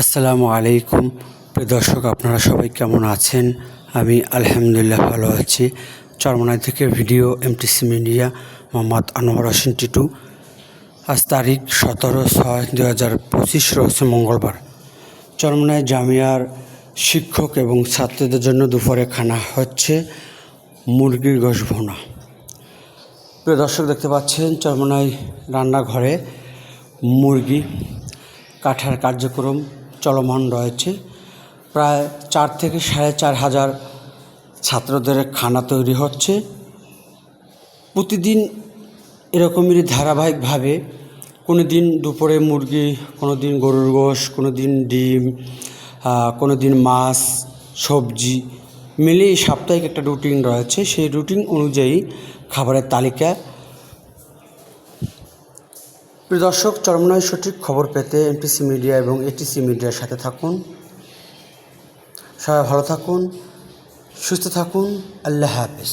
আসসালামু আলাইকুম। প্রিয় দর্শক, আপনারা সবাই কেমন আছেন? আমি আলহামদুলিল্লাহ ভালো আছি। চরমনাই থেকে video MTC media Mohammad Anwar Hossain Titu. আজ তারিখ সতেরো ছয় দু হাজার পঁচিশ রয়েছে মঙ্গলবার। চরমনাই জামিয়ার শিক্ষক এবং ছাত্রদের জন্য দুপুরে খানা হচ্ছে মুরগির গোশ ভোনা। প্রিয় দর্শক, দেখতে পাচ্ছেন চরমনায় রান্নাঘরে মুরগি কাঠার কার্যক্রম চলমান রয়েছে। প্রায় চার থেকে সাড়ে চার হাজার ছাত্রদের খানা তৈরি হচ্ছে। প্রতিদিন এরকমই ধারাবাহিকভাবে কোনো দিন দুপুরে মুরগি কোনো দিন গরুর গোশ কোনো দিন ডিম কোনো দিন মাছ, সবজি, মিলিয়ে সাপ্তাহিক একটা রুটিন রয়েছে। সেই রুটিন অনুযায়ী খাবারের তালিকা প্রিয় দর্শক, চরমনয় সঠিক খবর পেতে এমপিসি মিডিয়া এবং এটিসি মিডিয়ার সাথে থাকুন। সবাই ভালো থাকুন, সুস্থ থাকুন। আল্লাহ হাফেজ।